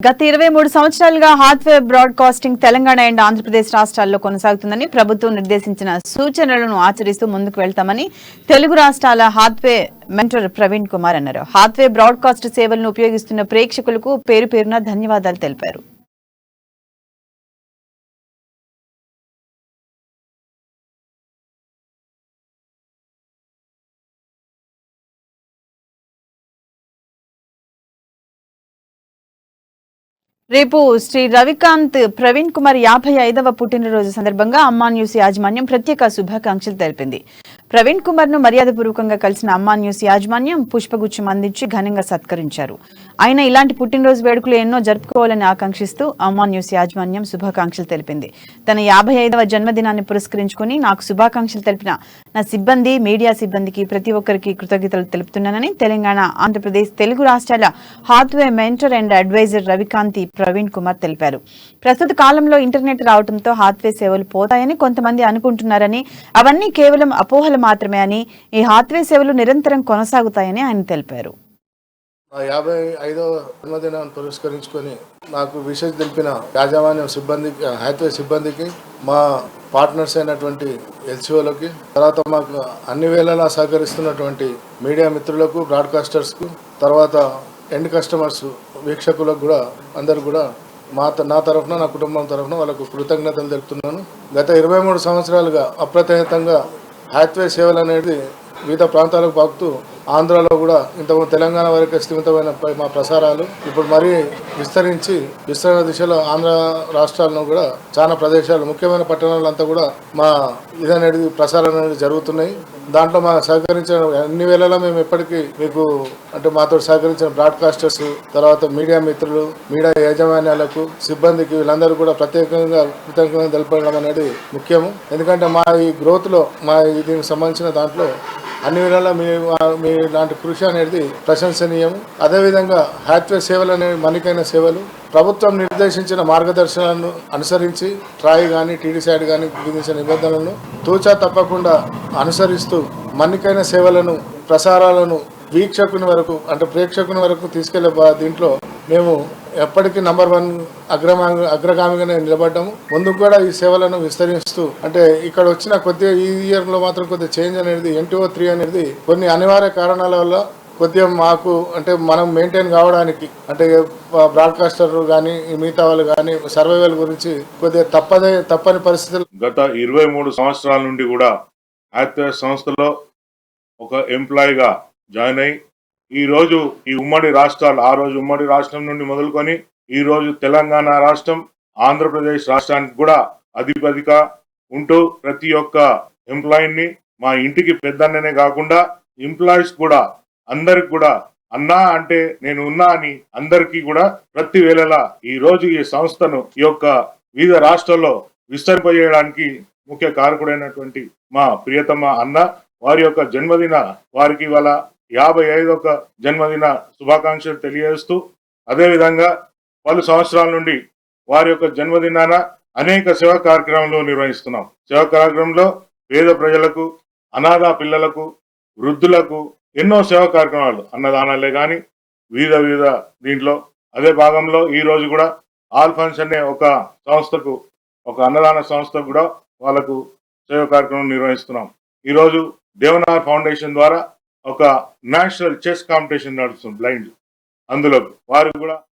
గత ఇరవై మూడు సంవత్సరాలుగా hardware broadcasting Telangana and Andhra Pradesh రాష్ట్రాల్లో కొనసాగుతుందని ప్రభుత్వం నిర్దేశించిన సూచనలను ఆచరిస్తూ ముందుకు వెళ్తామని తెలుగు రాష్ట్రాల హార్డ్వేర్ మెంటర్ ప్రవీణ్ కుమార్ అన్నారు. హార్డ్వేర్ బ్రాడ్కాస్ట్ సేవలను ఉపయోగిస్తున్న ప్రేక్షకులకు పేరు పేరున ధన్యవాదాలు తెలిపారు. రేపు శ్రీ రవికాంత్ ప్రవీణ్ కుమార్ యాభై ఐదవ పుట్టినరోజు సందర్భంగా అమ్మా న్యూస్ యాజమాన్యం ప్రత్యేక శుభాకాంక్షలు తెలిపింది. ప్రవీణ్ కుమార్ను మర్యాదపూర్వకంగా కలిసిన అమ్మా న్యూస్ యాజమాన్యం పుష్పగుచ్చం అందించి ఘనంగా సత్కరించారు. ఆయన ఇలాంటి పుట్టినరోజు వేడుకలు ఎన్నో జరుపుకోవాలని ఆకాంక్షిస్తూ అమ్మా న్యూస్ యాజమాన్యం శుభాకాంక్షలు తెలిపింది. తన యాభై ఐదవ జన్మదినాన్ని పురస్కరించుకుని నాకు శుభాకాంక్షలు తెలిపిన నా సిబ్బంది మీడియా సిబ్బందికి ప్రతి ఒక్కరికి కృతజ్ఞతలు తెలుపుతున్నానని తెలంగాణ ఆంధ్రప్రదేశ్ తెలుగు రాష్ట్రాల Hathway mentor and advisor Ravikanti Praveen Kumar తెలిపారు. ప్రస్తుత కాలంలో ఇంటర్నెట్ రావడంతో హాత్వే సేవలు పోతాయని కొంతమంది అనుకుంటున్నారని అవన్నీ కేవలం అపోహలు మాత్రమే అని ఈ హాత్వే సేవలు నిరంతరం కొనసాగుతాయని ఆయన తెలిపారు. నా యాభై ఐదో జన్మదినాన్ని పురస్కరించుకొని నాకు విశేష తెలిపిన యాజమాన్యం సిబ్బందికి హైత్వే సిబ్బందికి మా పార్ట్నర్స్ అయినటువంటి ఎల్సీఓలకి తర్వాత మాకు అన్ని వేళలా సహకరిస్తున్నటువంటి మీడియా మిత్రులకు బ్రాడ్కాస్టర్స్కు తర్వాత ఎండ్ కస్టమర్స్ వీక్షకులకు కూడా అందరు కూడా మా నా తరఫున నా కుటుంబం తరఫున వాళ్ళకు కృతజ్ఞతలు తెలుపుతున్నాను. గత ఇరవై మూడు సంవత్సరాలుగా అప్రతిహతంగా హ్యాత్వే సేవలు అనేది వివిధ ప్రాంతాలకు పాకుతూ ఆంధ్రాలో కూడా ఇంతకుముందు తెలంగాణ వరకు స్థిమితమైన మా ప్రసారాలు ఇప్పుడు మరీ విస్తరించి విస్తరణ దిశలో ఆంధ్ర రాష్ట్రాలను కూడా చాలా ప్రదేశాలు ముఖ్యమైన పట్టణాలంతా కూడా మా ఇదనేది ప్రసారం అనేది జరుగుతున్నాయి. దాంట్లో మా సహకరించిన అన్ని వేళలా మేము ఎప్పటికీ మీకు అంటే మాతో సహకరించిన బ్రాడ్కాస్టర్స్ తర్వాత మీడియా మిత్రులు మీడియా యాజమాన్యాలకు సిబ్బందికి వీళ్ళందరూ కూడా ప్రత్యేకంగా కృతజ్ఞతలు తెలపడం అనేది ముఖ్యము. ఎందుకంటే మా ఈ గ్రోత్లో మా దీనికి సంబంధించిన దాంట్లో అన్ని విధాలా మీ మీ లాంటి కృషి అనేది ప్రశంసనీయం. అదేవిధంగా హ్యాత్వే సేవలు అనేవి మన్నికైన సేవలు. ప్రభుత్వం నిర్దేశించిన మార్గదర్శనాలను అనుసరించి ట్రాయ్ కానీ టీడీసైడ్ కానీ విధించిన నిబంధనలను తూచా తప్పకుండా అనుసరిస్తూ మన్నికైన సేవలను ప్రసారాలను వీక్షకుని వరకు అంటే ప్రేక్షకుని వరకు తీసుకెళ్ళే దీంట్లో మేము ఎప్పటికీ నంబర్ వన్ అగ్రమా అగ్రగామిగానే నిలబడ్డాము ముందుకు కూడా ఈ సేవలను విస్తరిస్తూ అంటే ఇక్కడ వచ్చిన కొద్దిగా ఈ ఇయర్లో మాత్రం కొద్దిగా చేంజ్ అనేది ఎన్టీఓ త్రీ అనేది కొన్ని అనివార్య కారణాల వల్ల కొద్దిగా మాకు అంటే మనం మెయింటైన్ కావడానికి అంటే బ్రాడ్కాస్టర్ కానీ మిగతా వాళ్ళు కానీ సర్వైవల్ గురించి కొద్దిగా తప్పదే తప్పని పరిస్థితులు గత ఇరవై మూడు సంవత్సరాల నుండి కూడా హ్యాత్వే సంస్థలో ఒక ఎంప్లాయీగా జాయిన్ అయ్యి ఈరోజు ఈ ఉమ్మడి రాష్ట్రాలు ఆ రోజు ఉమ్మడి రాష్ట్రం నుండి మొదలుకొని ఈ రోజు తెలంగాణ రాష్ట్రం ఆంధ్రప్రదేశ్ రాష్ట్రానికి కూడా అధిపతిక ఉంటూ ప్రతి ఒక్క ఎంప్లాయీని మా ఇంటికి పెద్దన్ననే కాకుండా ఎంప్లాయీస్ కూడా అందరికి కూడా అన్నా అంటే నేను ఉన్నా అని అందరికీ కూడా ప్రతి వేళలా ఈ రోజు ఈ సంస్థను ఈ యొక్క వివిధ రాష్ట్రాల్లో విస్తరింపజేయడానికి ముఖ్య కారకుడైనటువంటి మా ప్రియతమ అన్న వారి యొక్క జన్మదిన వారికి వాళ్ళ యాభై ఐదొక జన్మదిన శుభాకాంక్షలు తెలియజేస్తూ అదేవిధంగా పలు సంవత్సరాల నుండి వారి యొక్క జన్మదినాన అనేక సేవా కార్యక్రమాలు నిర్వహిస్తున్నాం. సేవా కార్యక్రమంలో పేద ప్రజలకు అనాథ పిల్లలకు వృద్ధులకు ఎన్నో సేవా కార్యక్రమాలు అన్నదానాలే కానీ వివిధ వివిధ దీంట్లో. అదే భాగంలో ఈ రోజు కూడా ఆల్ఫన్స్ అనే ఒక సంస్థకు ఒక అన్నదాన సంస్థకు కూడా వాళ్ళకు సేవ కార్యక్రమం నిర్వహిస్తున్నాం. ఈరోజు దేవనార్ ఫౌండేషన్ ద్వారా ఒక నేషనల్ చెస్ కాంపిటీషన్ నడుస్తుంది బ్లైండ్ అందులో వారికి కూడా